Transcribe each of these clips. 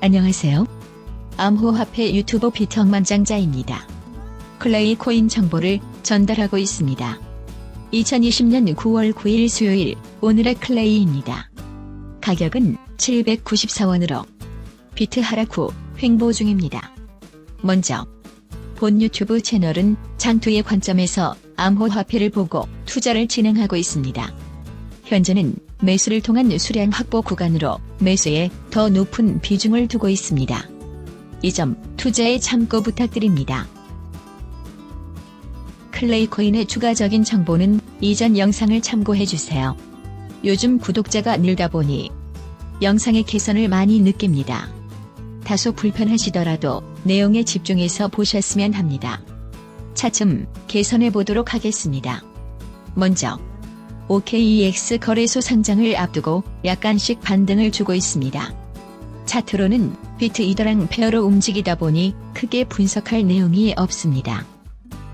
안녕하세요. 암호화폐 유튜버 비청만장자입니다. 클레이 코인 정보를 전달하고 있습니다. 2020년 9월 9일 수요일 오늘의 클레이입니다. 가격은 794원으로 비트 하락 후 횡보 중입니다. 먼저 본 유튜브 채널은 장투의 관점에서 암호화폐를 보고 투자를 진행하고 있습니다. 현재는 매수를 통한 수량 확보 구간으로 매수에 더 높은 비중을 두고 있습니다. 이 점 투자에 참고 부탁드립니다. 클레이코인의 추가적인 정보는 이전 영상을 참고해주세요. 요즘 구독자가 늘다 보니 영상의 개선을 많이 느낍니다. 다소 불편하시더라도 내용에 집중해서 보셨으면 합니다. 차츰 개선해 보도록 하겠습니다. 먼저 OKEX 거래소 상장을 앞두고 약간씩 반등을 주고 있습니다. 차트로는 비트 이더랑 페어로 움직이다 보니 크게 분석할 내용이 없습니다.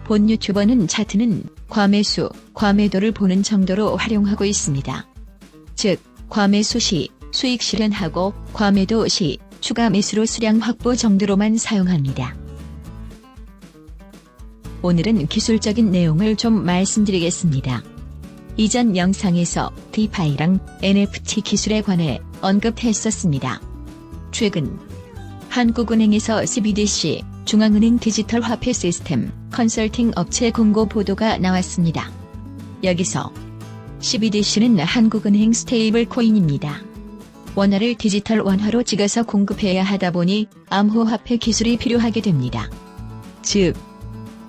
본 유튜버는 차트는 과매수, 과매도를 보는 정도로 활용하고 있습니다. 즉, 과매수 시 수익 실현하고 과매도 시 추가 매수로 수량 확보 정도로만 사용합니다. 오늘은 기술적인 내용을 좀 말씀드리겠습니다. 이전 영상에서 디파이랑 NFT 기술에 관해 언급했었습니다. 최근 한국은행에서 CBDC 중앙은행 디지털 화폐 시스템 컨설팅 업체 공고 보도가 나왔습니다. 여기서 CBDC는 한국은행 스테이블 코인입니다. 원화를 디지털 원화로 찍어서 공급해야 하다 보니 암호화폐 기술이 필요하게 됩니다. 즉,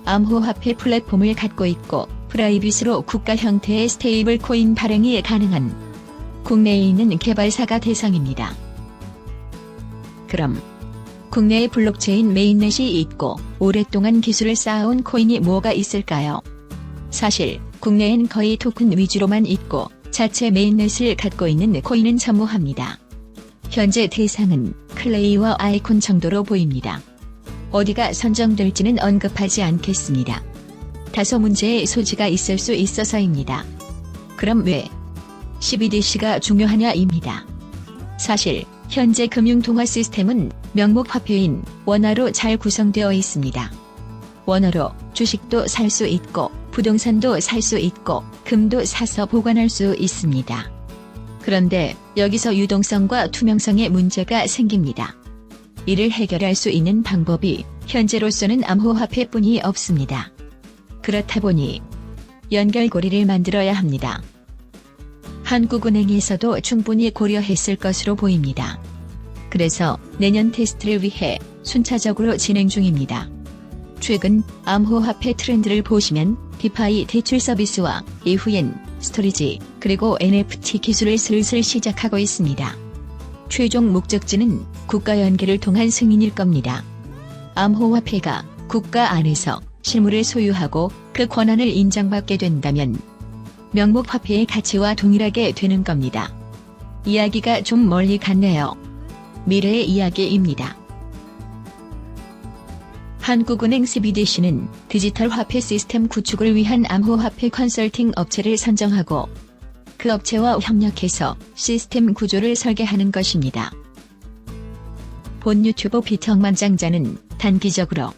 암호화폐 플랫폼을 갖고 있고 프라이빗으로 국가 형태의 스테이블 코인 발행이 가능한 국내에 있는 개발사가 대상입니다. 그럼 국내에 블록체인 메인넷이 있고 오랫동안 기술을 쌓아온 코인이 뭐가 있을까요? 사실 국내엔 거의 토큰 위주로만 있고 자체 메인넷을 갖고 있는 코인은 전무합니다. 현재 대상은 클레이와 아이콘 정도로 보입니다. 어디가 선정될지는 언급하지 않겠습니다. 다소 문제의 소지가 있을 수 있어서입니다. 그럼 왜 CBDC가 중요하냐입니다. 사실 현재 금융 통화 시스템은 명목 화폐인 원화로 잘 구성되어 있습니다. 원화로 주식도 살 수 있고 부동산도 살 수 있고 금도 사서 보관할 수 있습니다. 그런데 여기서 유동성과 투명성에 문제가 생깁니다. 이를 해결할 수 있는 방법이 현재로서는 암호화폐뿐이 없습니다. 그렇다 보니 연결고리를 만들어야 합니다. 한국은행에서도 충분히 고려했을 것으로 보입니다. 그래서 내년 테스트를 위해 순차적으로 진행 중입니다. 최근 암호화폐 트렌드를 보시면 디파이 대출 서비스와 이후엔 스토리지 그리고 NFT 기술을 슬슬 시작하고 있습니다. 최종 목적지는 국가 연계를 통한 승인일 겁니다. 암호화폐가 국가 안에서 실물을 소유하고 그 권한을 인정받게 된다면 명목 화폐의 가치와 동일하게 되는 겁니다. 이야기가 좀 멀리 갔네요. 미래의 이야기입니다. 한국은행 CBDC는 디지털 화폐 시스템 구축을 위한 암호 화폐 컨설팅 업체를 선정하고 그 업체와 협력해서 시스템 구조를 설계하는 것입니다. 본 유튜버 비청만장자는 단기적으로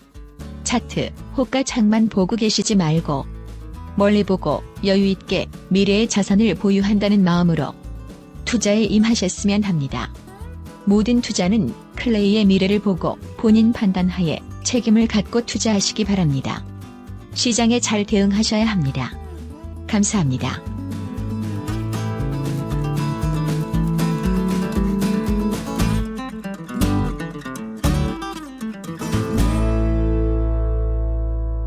차트, 호가 창만 보고 계시지 말고 멀리 보고 여유 있게 미래의 자산을 보유한다는 마음으로 투자에 임하셨으면 합니다. 모든 투자는 클레이의 미래를 보고 본인 판단하에 책임을 갖고 투자하시기 바랍니다. 시장에 잘 대응하셔야 합니다. 감사합니다.